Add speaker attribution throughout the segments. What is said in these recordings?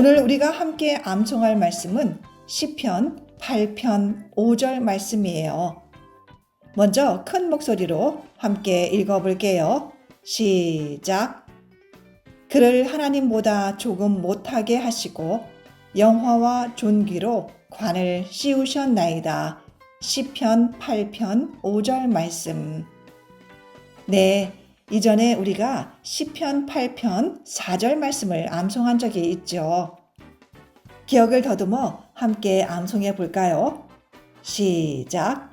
Speaker 1: 오늘 우리가 함께 암송할 말씀은 시편 8편 5절 말씀이에요. 먼저 큰 목소리로 함께 읽어볼게요. 시작. 그를 하나님보다 조금 못하게 하시고 영화와 존귀로 관을 씌우셨나이다. 시편 8편 5절 말씀. 네, 이전에 우리가 시편 8편 4절 말씀을 암송한 적이 있죠. 기억을 더듬어 함께 암송해 볼까요? 시작.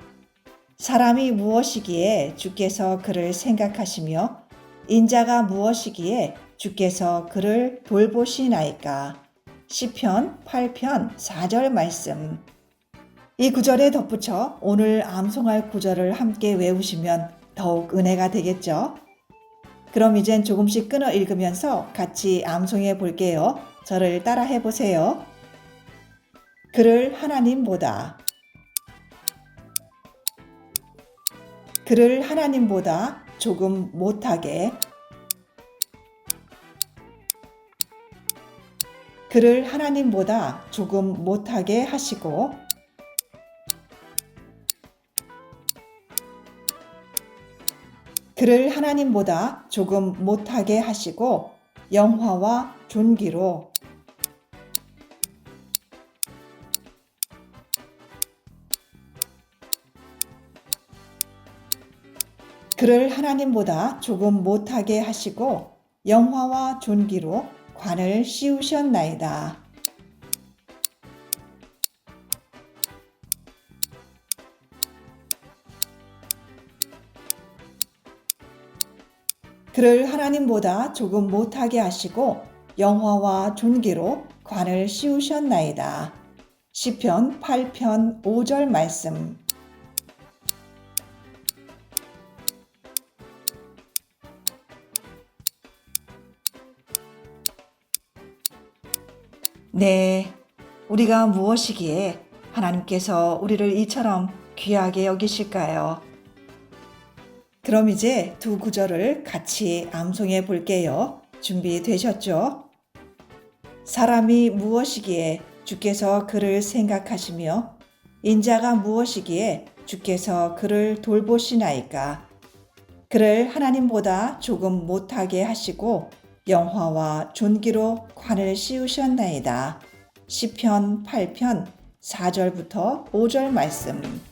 Speaker 1: 사람이 무엇이기에 주께서 그를 생각하시며 인자가 무엇이기에 주께서 그를 돌보시나이까. 시편 8편 4절 말씀. 이 구절에 덧붙여 오늘 암송할 구절을 함께 외우시면 더욱 은혜가 되겠죠? 그럼 이젠 조금씩 끊어 읽으면서 같이 암송해 볼게요. 저를 따라 해 보세요. 그를 하나님보다. 그를 하나님보다. 조금 못하게. 그를 하나님보다. 조금 못하게 하시고 그를 하나님보다 조금 못하게 하시고 영화와 존귀로 그를 하나님보다 조금 못하게 하시고 영화와 존귀로 관을 씌우셨나이다. 그를 하나님보다 조금 못하게 하시고 영화와 존귀로 관을 씌우셨나이다. 시편 8편 5절 말씀. 네, 우리가 무엇이기에 하나님께서 우리를 이처럼 귀하게 여기실까요? 그럼 이제 두 구절을 같이 암송해 볼게요. 준비되셨죠? 사람이 무엇이기에 주께서 그를 생각하시며 인자가 무엇이기에 주께서 그를 돌보시나이까? 그를 하나님보다 조금 못하게 하시고 영화와 존귀로 관을 씌우셨나이다. 시편 8편 4절부터 5절 말씀.